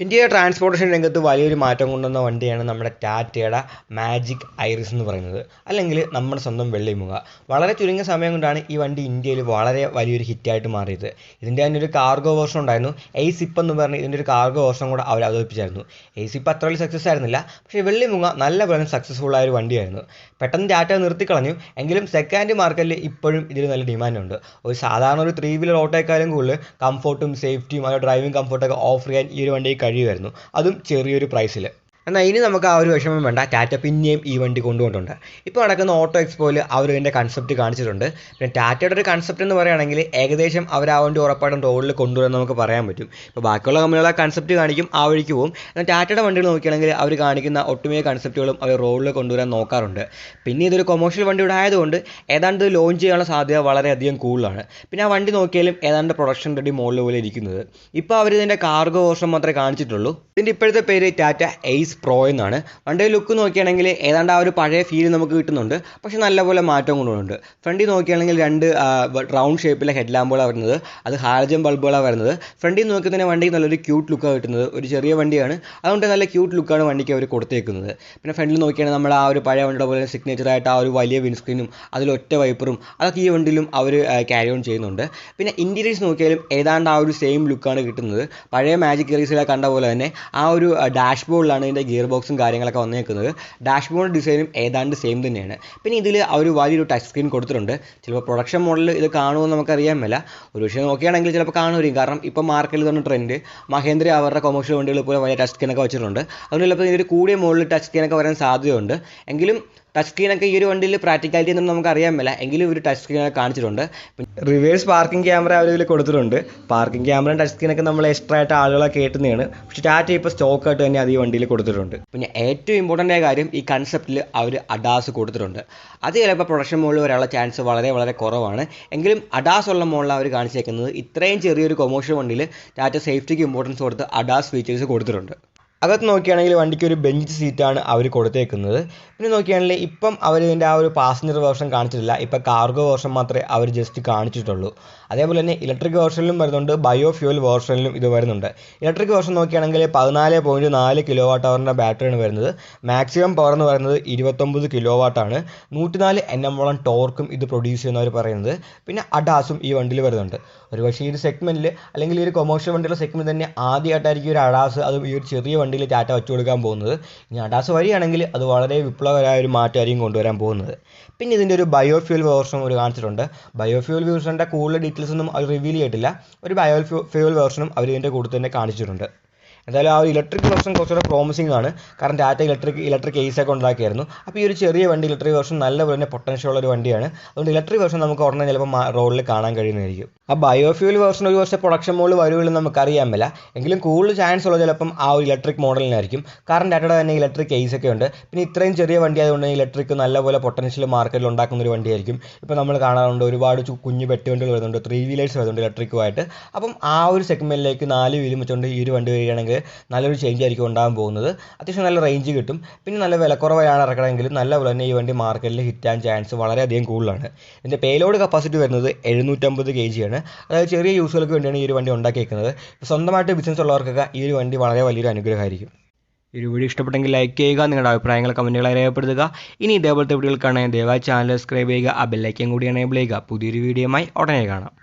ഇന്ത്യയുടെ ട്രാൻസ്പോർട്ടേഷൻ രംഗത്ത് വലിയൊരു മാറ്റം കൊണ്ടുവന്ന വണ്ടിയാണ് നമ്മുടെ ടാറ്റയുടെ മാജിക് ഐറിസ് എന്ന് പറയുന്നത്. അല്ലെങ്കിൽ നമ്മുടെ സ്വന്തം വെള്ളിമുഖ വളരെ ചുരുങ്ങിയ സമയം കൊണ്ടാണ് ഈ വണ്ടി ഇന്ത്യയിൽ വളരെ വലിയൊരു ഹിറ്റായിട്ട് മാറിയത്. ഇതിന്റെ തന്നെ ഒരു കാർഗോ വേർഷൻ ഉണ്ടായിരുന്നു. എയ് സിപ്പ് എന്ന് പറഞ്ഞ് ഇതിന്റെ ഒരു കാർഗോ വേർഷൻ കൂടെ അവർ അവതരിപ്പിച്ചായിരുന്നു. എയ് സിപ്പ് അത്ര വലിയ സക്സസ് ആയിരുന്നില്ല. പക്ഷേ വെള്ളിമുഖ നല്ല പോലെ സക്സസ്ഫുൾ ആയ ഒരു വണ്ടിയായിരുന്നു. പെട്ടെന്ന് ടാറ്റ നിർത്തിക്കളഞ്ഞു. എങ്കിലും സെക്കൻഡ് മാർക്കറ്റിൽ ഇപ്പോഴും ഇതിന് നല്ല ഡിമാൻഡുണ്ട് ഒരു സാധാരണ ഒരു ത്രീ വീലർ ഓട്ടോയെക്കാളും കൂടുതൽ കംഫോർട്ടും സേഫ്റ്റിയും അത് ഡ്രൈവിംഗ് കംഫോർട്ടൊക്കെ ഓഫർ ചെയ്യാൻ ഈ ഒരു വണ്ടിക്ക് കഴിയുമായിരുന്നു. അതും ചെറിയൊരു പ്രൈസിൽ എന്നാൽ ഇനി നമുക്ക് ആ ഒരു വിഷമം വേണ്ട. ടാറ്റ പിന്നെയും ഈ വണ്ടി കൊണ്ടുപോയിട്ടുണ്ട്. ഇപ്പോൾ നടക്കുന്ന ഓട്ടോ എക്സ്പോയിൽ അവർ ഇതിന്റെ കൺസെപ്റ്റ് കാണിച്ചിട്ടുണ്ട്. പിന്നെ ടാറ്റയുടെ ഒരു കൺസെപ്റ്റ് എന്ന് പറയുകയാണെങ്കിൽ ഏകദേശം അവർ ആ വണ്ടി ഉറപ്പായിട്ടും റോഡിൽ കൊണ്ടുവരുമെന്ന് നമുക്ക് പറയാൻ പറ്റും. ഇപ്പോൾ ബാക്കിയുള്ള കമ്പനികളെ കൺസെപ്റ്റ് കാണിക്കും ആ വഴിക്ക് പോകും എന്നാൽ ടാറ്റയുടെ വണ്ടികൾ നോക്കുകയാണെങ്കിൽ അവർ കാണിക്കുന്ന ഒട്ടുമേ കൺസെപ്റ്റുകളും അവർ റോഡിൽ കൊണ്ടുവരാൻ നോക്കാറുണ്ട്. പിന്നെ ഇതൊരു കൊമേഴ്ഷ്യൽ വണ്ടിയുടെ ആയതുകൊണ്ട് ഏതാണ്ട് ലോഞ്ച് ചെയ്യാനുള്ള സാധ്യത വളരെയധികം കൂടുതലാണ്. പിന്നെ ആ വണ്ടി നോക്കിയാലും ഏതാണ്ട് പ്രൊഡക്ഷൻ റെഡി മോഡൽ പോലെ ഇരിക്കുന്നത്. ഇപ്പോൾ അവർ ഇതിന്റെ കാർഗോ വർഷം മാത്രമേ കാണിച്ചിട്ടുള്ളൂ. ഇതിന്റെ ഇപ്പോഴത്തെ പേര് ടാറ്റ എയ്സ് പ്രോ എന്നാണ്. വണ്ടിയുടെ ലുക്ക് നോക്കുകയാണെങ്കിൽ ഏതാണ്ട് ആ ഒരു പഴയ ഫീൽ നമുക്ക് കിട്ടുന്നുണ്ട്. പക്ഷേ നല്ലപോലെ മാറ്റം കൊണ്ടുവരുന്നുണ്ട് ഫ്രണ്ടിൽ നോക്കുകയാണെങ്കിൽ രണ്ട് റൗണ്ട് ഷേപ്പിലെ ഹെഡ് ലാമ്പുകളാണ് വരുന്നത്. അത് ഹാലജൻ ബൾബുകളാണ് വരുന്നത്. ഫ്രണ്ടിൽ നോക്കി തന്നെ വണ്ടിക്ക് നല്ലൊരു ക്യൂട്ട് ലുക്കാണ് കിട്ടുന്നത്. ഒരു ചെറിയ വണ്ടിയാണ്. അതുകൊണ്ട് നല്ല ക്യൂട്ട് ലുക്കാണ് വണ്ടിക്ക് അവർ കൊടുത്തേക്കുന്നത്. പിന്നെ ഫ്രണ്ടിൽ നോക്കിയാണെങ്കിൽ നമ്മൾ ആ ഒരു പഴയ വണ്ടിയുടെ പോലെ സിഗ്നേച്ചറായിട്ട് ആ ഒരു വലിയ വിൻസ്ക്രീനും അതിൽ ഒറ്റ വൈപ്പറും അതൊക്കെ ഈ വണ്ടിയിലും അവർ ക്യാരി ഓൺ ചെയ്യുന്നുണ്ട്. പിന്നെ ഇന്റീരിയേഴ്സ് നോക്കിയാലും ഏതാണ്ട് ആ ഒരു സെയിം ലുക്കാണ് കിട്ടുന്നത്. പഴയ മാജിക് റീസിലെ കണ്ട പോലെ തന്നെ ആ ഒരു ഡാഷ്ബോർഡിലാണ് ഇതിന്റെ ഗിയർ ബോക്സും കാര്യങ്ങളൊക്കെ വന്നേക്കുന്നത്. ഡാഷ് ബോർഡ് ഡിസൈനും ഏതാണ്ട് സെയിം തന്നെയാണ്. പിന്നെ ഇതിൽ അവർ വലിയൊരു ടച്ച് സ്ക്രീൻ കൊടുത്തിട്ടുണ്ട്. ചിലപ്പോൾ പ്രൊഡക്ഷൻ മോഡൽ ഇത് കാണുമെന്ന് നമുക്കറിയാൻ മേല. ഒരു പക്ഷേ നോക്കുകയാണെങ്കിൽ ചിലപ്പോൾ കാണുമായിരിക്കും. കാരണം ഇപ്പോൾ മാർക്കറ്റിൽ തന്നെ ട്രെൻഡ് മഹേന്ദ്ര അവരുടെ കൊമേഴ്ഷ്യൽ വണ്ടികൾ പോലെ വലിയ ടച്ച് സ്ക്രീനൊക്കെ വെച്ചിട്ടുണ്ട്. അതുകൊണ്ട് ചിലപ്പോൾ ഇതിന്റെ കൂടിയ മോഡൽ ടച്ച് സ്ക്രീനൊക്കെ വരാൻ സാധ്യതയുണ്ട്. എങ്കിലും ടച്ച് സ്ക്രീനൊക്കെ ഈ ഒരു വണ്ടിയിൽ പ്രാക്ടിക്കാലിറ്റി ഒന്നും നമുക്ക് അറിയാൻ മേല. എങ്കിലും ഒരു ടച്ച് സ്ക്രീൻ സ്ക്രീനൊക്കെ കാണിച്ചിട്ടുണ്ട്. റിവേഴ്സ് പാർക്കിംഗ് ക്യാമറ അവർ ഇതിൽ കൊടുത്തിട്ടുണ്ട്. പാർക്കിംഗ് ക്യാമറ ടച്ച് സ്ക്രീനൊക്കെ നമ്മൾ എക്സ്ട്രാ ആയിട്ട് ആളുകളെ കേട്ടുന്നതാണ് പക്ഷേ ടാറ്റ ഇപ്പോൾ സ്റ്റോക്ക് ആയിട്ട് തന്നെ അത് ഈ വണ്ടിയിൽ കൊടുത്തിട്ടുണ്ട്. പിന്നെ ഏറ്റവും ഇമ്പോർട്ടന്റ് ആയ കാര്യം ഈ കൺസെപ്റ്റിൽ അവർ അഡാസ് കൊടുത്തിട്ടുണ്ട്. അത് ചിലപ്പോൾ പ്രൊഡക്ഷൻ മോളിൽ വരാനുള്ള ചാൻസ് വളരെ വളരെ കുറവാണ്. എങ്കിലും അഡാസ് ഉള്ള മോളിൽ അവർ കാണിച്ചേക്കുന്നത്. ഇത്രയും ചെറിയൊരു കൊമേഴ്ഷ്യൽ വണ്ടിയിൽ ടാറ്റ സേഫ്റ്റിക്ക് ഇമ്പോർട്ടൻസ് കൊടുത്ത് അഡാസ് ഫീച്ചേഴ്സ് കൊടുത്തിട്ടുണ്ട്. അകത്ത് നോക്കുകയാണെങ്കിൽ വണ്ടിക്ക് ഒരു ബെഞ്ച് സീറ്റാണ് അവർ കൊടുത്തേക്കുന്നത്. പിന്നെ നോക്കുകയാണെങ്കിൽ ഇപ്പം അവർ ഇതിന്റെ ആ ഒരു പാസഞ്ചർ വേർഷൻ കാണിച്ചിട്ടില്ല. ഇപ്പം കാർഗോ വേർഷൻ മാത്രമേ അവർ ജസ്റ്റ് കാണിച്ചിട്ടുള്ളൂ. അതേപോലെ തന്നെ ഇലക്ട്രിക് വേർഷനിലും വരുന്നുണ്ട് ബയോ ഫ്യൂൽ വേർഷനിലും ഇത് വരുന്നുണ്ട്. ഇലക്ട്രിക് വേർഷൻ നോക്കുകയാണെങ്കിൽ പതിനാല് പോയിന്റ് നാല് കിലോ വാട്ട് അവറിന്റെ ബാറ്ററിയാണ് വരുന്നത്. മാക്സിമം പവർ എന്ന് പറയുന്നത് ഇരുപത്തൊമ്പത് കിലോ വാട്ടാണ് നൂറ്റിനാല് എൻ എം വോളം ടോർക്കും ഇത് പ്രൊഡ്യൂസ് ചെയ്യുന്നവർ പറയുന്നത്. പിന്നെ അഡാസും ഈ വണ്ടിയിൽ വരുന്നുണ്ട്. ഒരു പക്ഷേ ഈ ഒരു സെഗ്മെന്റിൽ അല്ലെങ്കിൽ ഈ ഒരു കൊമേഴ്ഷ്യൽ വണ്ടിയുടെ സെഗ്മെന്റ് തന്നെ ആദ്യമായിട്ടായിരിക്കും ഒരു അഡാസ് അതും ഈ ഒരു ചെറിയ വണ്ടിയിൽ ടാറ്റ വെച്ചു കൊടുക്കാൻ പോകുന്നത്. ഇനി അഡാസ് വഴിയാണെങ്കിൽ അത് വളരെ വിപ്ലവകരമായ ഒരു മാറ്റമായിരിക്കും കൊണ്ടുവരാൻ പോകുന്നത്. പിന്നെ ഇതിന്റെ ഒരു ബയോഫ്യൂൽ വേർഷൻ ഒരു കാണിച്ചിട്ടുണ്ട്. ബയോഫ്യൂൽ വേർഷന്റെ കൂടുതൽ ഡീറ്റെയിൽസ് ഒന്നും അവർ റിവീൽ ചെയ്തിട്ടില്ല. ഒരു ബയോ ഫ്യൂൽ വേർഷനും അവർ ഇതിന്റെ കൂടെ തന്നെ കാണിച്ചിട്ടുണ്ട്. എന്തായാലും ആ ഒരു ഇലക്ട്രിക് വേർഷൻ കുറച്ചുകൂടെ പ്രോമിസിംഗ് ആണ്. കാരണം ടാറ്റ ഇലക്ട്രിക് ഇലക്ട്രിക് എയ്സ് ഒക്കെ ഉണ്ടാക്കിയായിരുന്നു. അപ്പോൾ ഈ ഒരു ചെറിയ വണ്ടി ഇലക്ട്രിക് വേർഷൻ നല്ലപോലെ തന്നെ പൊട്ടൻഷ്യൽ ഉള്ള ഒരു വണ്ടിയാണ്. അതുകൊണ്ട് ഇലക്ട്രിക് വേർഷൻ നമുക്ക് ഉടനെ ചിലപ്പോൾ റോഡിൽ കാണാൻ കഴിയുന്നതായിരിക്കും. ആ ബയോഫ്യൂൽ വേർഷൻ ഒരു വർഷം പ്രൊഡക്ഷൻ മോഡിൽ വരുമെന്ന് നമുക്കറിയാൻ പറ്റില്ല എങ്കിലും കൂടുതൽ ചാൻസ് ഉള്ളത് ചിലപ്പം ആ ഒരു ഇലക്ട്രിക് മോഡലിനായിരിക്കും കാരണം ടാറ്റയുടെ തന്നെ ഇലക്ട്രിക് ഒക്കെ ഉണ്ട്. പിന്നെ ഇത്രയും ചെറിയ വണ്ടി ആയതുകൊണ്ട് ഇലക്ട്രിക് നല്ലപോലെ പൊട്ടൻഷ്യൽ മാർക്കറ്റിൽ ഉണ്ടാക്കുന്ന ഒരു വണ്ടിയായിരിക്കും. ഇപ്പോൾ നമ്മൾ കാണാറുണ്ട് ഒരുപാട് കുഞ്ഞു പെട്ടി വണ്ടികൾ വരുന്നുണ്ട്. ത്രീ വീലേഴ്സ് വരുന്നുണ്ട് ഇലക്ട്രിക്കുമായിട്ട് അപ്പം ആ ഒരു സെഗ്മെന്റിലേക്ക് നാല് വീലും വെച്ചുകൊണ്ട് ഈ ഒരു വണ്ടി വരികയാണെങ്കിൽ നല്ലൊരു ചേഞ്ച് ആയിരിക്കും ഉണ്ടാകാൻ പോകുന്നത്. അത്യാവശ്യം നല്ല റേഞ്ച് കിട്ടും. പിന്നെ നല്ല വിലക്കുറവായാണ് ഇറക്കണമെങ്കിൽ നല്ല പോലെ തന്നെ ഈ വണ്ടി മാർക്കറ്റിൽ ഹിറ്റാൻ ചാൻസ് വളരെയധികം കൂടുതലാണ്. ഇതിന്റെ പേലോഡ് കപ്പാസിറ്റി വരുന്നത് എഴുന്നൂറ്റമ്പത് കെ ജിയാണ് അതായത് ചെറിയ യൂസുകൾക്ക് വേണ്ടിയാണ് ഈ ഒരു വണ്ടി ഉണ്ടാക്കിയേക്കുന്നത്. സ്വന്തമായിട്ട് ബിസിനസ് ഉള്ളവർക്കൊക്കെ ഈ ഒരു വണ്ടി വളരെ വലിയൊരു അനുഗ്രഹമായിരിക്കും. ഈ ഒരു വീഡിയോ ഇഷ്ടപ്പെട്ടെങ്കിൽ ലൈക്ക് ചെയ്യുക നിങ്ങളുടെ അഭിപ്രായങ്ങൾ കമന്റുകളായി രേഖപ്പെടുത്തുക. ഇനി ഇതേപോലത്തെ വീഡിയോകൾ കാണാൻ ദയവായി ചാനൽ സബ്സ്ക്രൈബ് ചെയ്യുക ആ ബെല്ലൈക്കൻ കൂടി എനേബിൾ ചെയ്യുക. പുതിയൊരു വീഡിയോയുമായി ഉടനെ കാണാം.